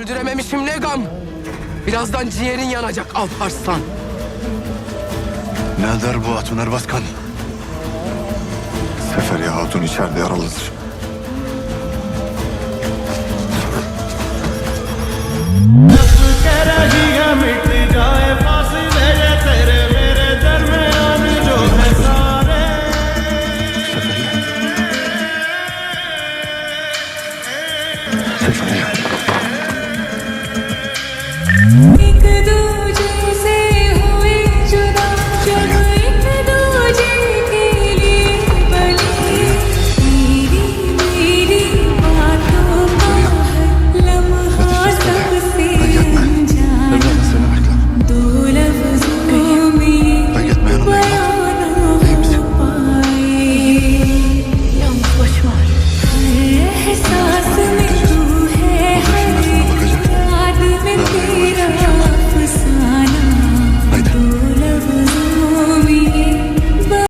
Öldürememişim ne gam. Birazdan ciğerin yanacak Alparslan. Ne der bu Hatun Erbaskan? Seferiye Hatun içeride yaralıdır. Seferiye. Seferiye. It's me.